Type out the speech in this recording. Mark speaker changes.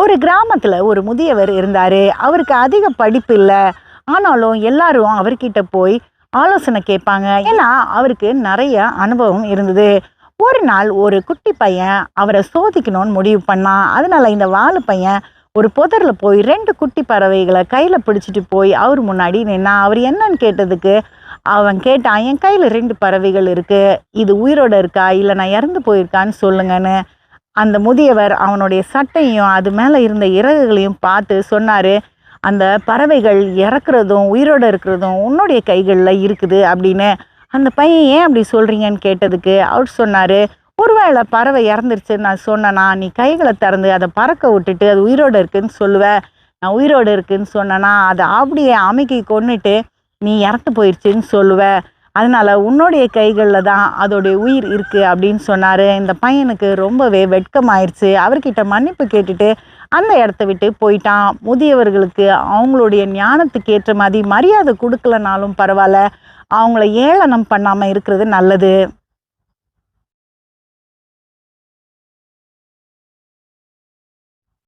Speaker 1: ஒரு கிராமத்தில் ஒரு முதியவர் இருந்தார். அவருக்கு அதிக படிப்பு இல்லை. ஆனாலும் எல்லாரும் அவர்கிட்ட போய் ஆலோசனை கேட்பாங்க. ஏன்னா அவருக்கு நிறைய அனுபவம் இருந்தது. ஒரு நாள் ஒரு குட்டி பையன் அவரை சோதிக்கணும்னு முடிவு பண்ணான். அதனால் இந்த வாலு பையன் ஒரு புதரில் போய் ரெண்டு குட்டி பறவைகளை கையில் பிடிச்சிட்டு போய் அவர் முன்னாடி நின்னா அவர் என்னன்னு கேட்டதுக்கு அவன் கேட்டான் என் கையில் ரெண்டு பறவைகள் இருக்குது இது உயிரோட இருக்கா? இல்லை நான் இறந்து போயிருக்கான்னு சொல்லுங்கன்னு. அந்த முதியவர் அவனுடைய சட்டையும் அது மேலே இருந்த இறகுகளையும் பார்த்து சொன்னார் அந்த பறவைகள் இறக்குறதும் உயிரோடு இருக்கிறதும் உன்னுடைய கைகளில் இருக்குது அப்படின்னு. அந்த பையன் ஏன் அப்படி சொல்கிறீங்கன்னு கேட்டதுக்கு அவர் சொன்னார் ஒருவேளை பறவை இறந்துருச்சுன்னு நான் சொன்னேன்னா நீ கைகளை திறந்து அதை பறக்க விட்டுட்டு அது உயிரோடு இருக்குன்னு சொல்லுவேன் நான் உயிரோடு இருக்குன்னு சொன்னேன்னா அதை அப்படியே அமைக்கி கொன்னுட்டு நீ இறந்து போயிடுச்சுன்னு சொல்லுவ. அதனால உன்னுடைய கைகளில் தான் அதோடைய உயிர் இருக்குது அப்படின்னு சொன்னார். இந்த பையனுக்கு ரொம்பவே வெட்கமாயிருச்சு. அவர்கிட்ட மன்னிப்பு கேட்டுட்டு அந்த இடத்த விட்டு போயிட்டான். முதியவர்களுக்கு அவங்களுடைய ஞானத்துக்கு ஏற்ற மாதிரி மரியாதை கொடுக்கலனாலும் பரவாயில்ல. அவங்கள ஏளனம் பண்ணாமல் இருக்கிறது நல்லது.